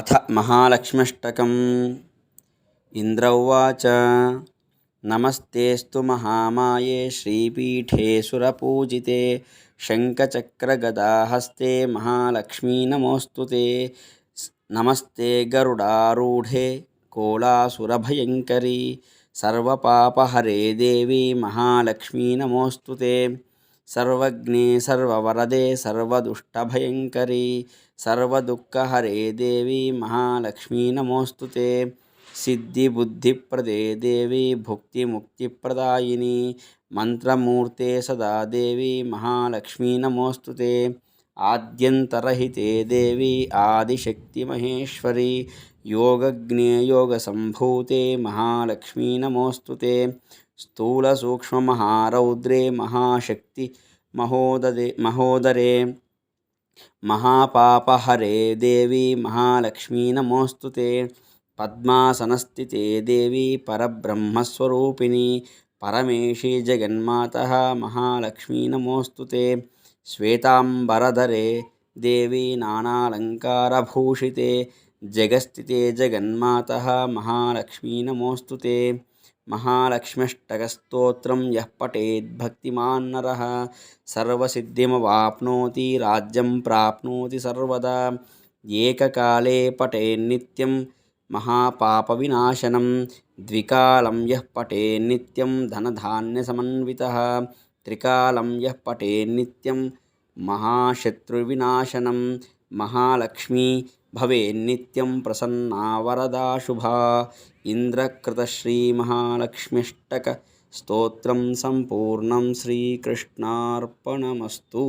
अथ महालक्ष्म्यष्टकम् इन्द्र उवाच नमस्तेऽस्तु महामाये श्रीपीठे सुरपूजिते शङ्खचक्रगदाहस्ते महालक्ष्मी नमोऽस्तु ते स्- नमस्ते गरुडारूढे कोलासुरभयङ्करी सर्वपापहरे देवी महालक्ष्मी नमोऽस्तु ते సర్వజ్ఞే సర్వవరదే సర్వదుష్టభయంకరీ సర్వదుఃఖహరే దేవి మహాలక్ష్మీ నమోస్తు సిద్ధిబుద్ధిప్రదే దేవి భుక్తిముక్తిప్రదాయిని మంత్రమూర్తే సదా దేవి మహాలక్ష్మీ నమోస్తు नमोऽस्तु ते आद्यन्तरहिते देवी आदिशक्तिमहेश्वरी योगज्ञे योगसम्भूते महालक्ष्मी नमोऽस्तु ते स्थूलसूक्ष्ममहारौद्रे महाशक्ति महोददे महोदरे महापापहरे देवी महालक्ष्मी नमोऽस्तु ते पद्मासनस्थिते देवी परब्रह्मस्वरूपिणी परमेशी जगन्मातः महालक्ष्मी नमोऽस्तु ते श्वेताम्बरधरे देवी नानालङ्कारभूषिते जगस्थिते जगन्मातः महालक्ष्मी नमोऽस्तु ते महालक्ष्म्यष्टकस्तोत्रं यः पठेद्भक्तिमान् नरः सर्वसिद्धिमवाप्नोति राज्यं प्राप्नोति सर्वदा एककाले पठेन्नित्यं महापापविनाशनं द्विकालं यः త్రికాలం యః పటే నిత్యం మహాశత్రువినాశనం మహాలక్ష్మీ భవేన్నిత్యం ప్రసన్నా వరదా శుభా. ఇంద్రకృతశ్రీమహాలక్ష్మ్యష్టక స్తోత్రం సంపూర్ణం శ్రీకృష్ణార్పణమస్తు.